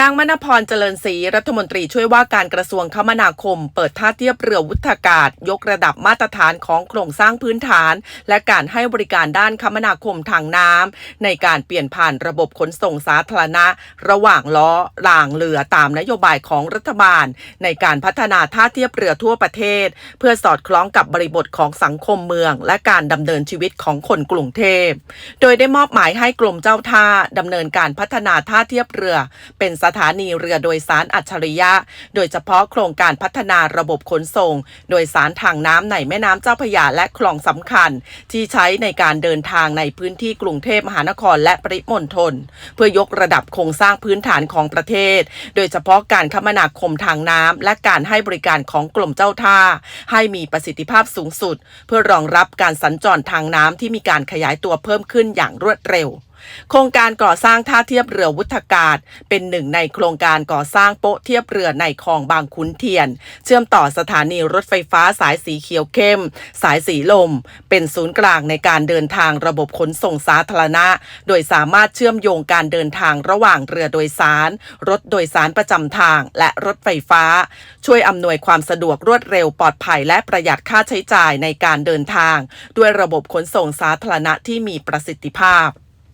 นางมณพรเจริญศรีรัฐมนตรีช่วยว่าการกระทรวงคมนาคม เปิดท่าเทียบเรือวุฒากาศ ยกระดับมาตรฐานของโครงสร้างพื้นฐาน และการให้บริการด้านคมนาคมทางน้ำในการเปลี่ยนผ่านระบบขนส่งสาธารณะ ระหว่างล้อรางเรือตามนโยบายของรัฐบาล ในการพัฒนาท่าเทียบเรือทั่วประเทศ เพื่อสอดคล้องกับบริบทของสังคมเมือง และการดำเนินชีวิตของคนกรุงเทพ โดยได้มอบหมายให้กรมเจ้าท่าดำเนินการพัฒนาท่าเทียบเรือเป็นสถานีเรือโดยสารอัจฉริยะ โดยเฉพาะโครงการพัฒนาระบบขนส่ง โดยสารทางน้ำในแม่น้ำเจ้าพระยาและคลองสำคัญ ที่ใช้ในการเดินทางในพื้นที่กรุงเทพมหานครและปริมณฑลเพื่อยกระดับโครงสร้างพื้นฐานของประเทศ โดยเฉพาะการคมนาคมทางน้ำและการให้บริการของกรมเจ้าท่า ให้มีประสิทธิภาพสูงสุด เพื่อรองรับการสัญจรทางน้ำที่มีการขยายตัวเพิ่มขึ้นอย่างรวดเร็ว โครงการก่อสร้างท่าเทียบเรือวุฒากาศ เป็นหนึ่งในโครงการก่อสร้างโป๊ะเทียบเรือในคลองบางขุนเทียน เชื่อมต่อสถานีรถไฟฟ้าสายสีเขียวเข้ม สายสีลม เป็นศูนย์กลางในการเดินทางระบบขนส่งสาธารณะ โดยสามารถเชื่อมโยงการเดินทางระหว่างเรือโดยสาร รถโดยสารประจำทาง และรถไฟฟ้า ช่วยอำนวยความสะดวกรวดเร็วปลอดภัยและประหยัดค่าใช้จ่ายในการเดินทาง ด้วยระบบขนส่งสาธารณะที่มีประสิทธิภาพ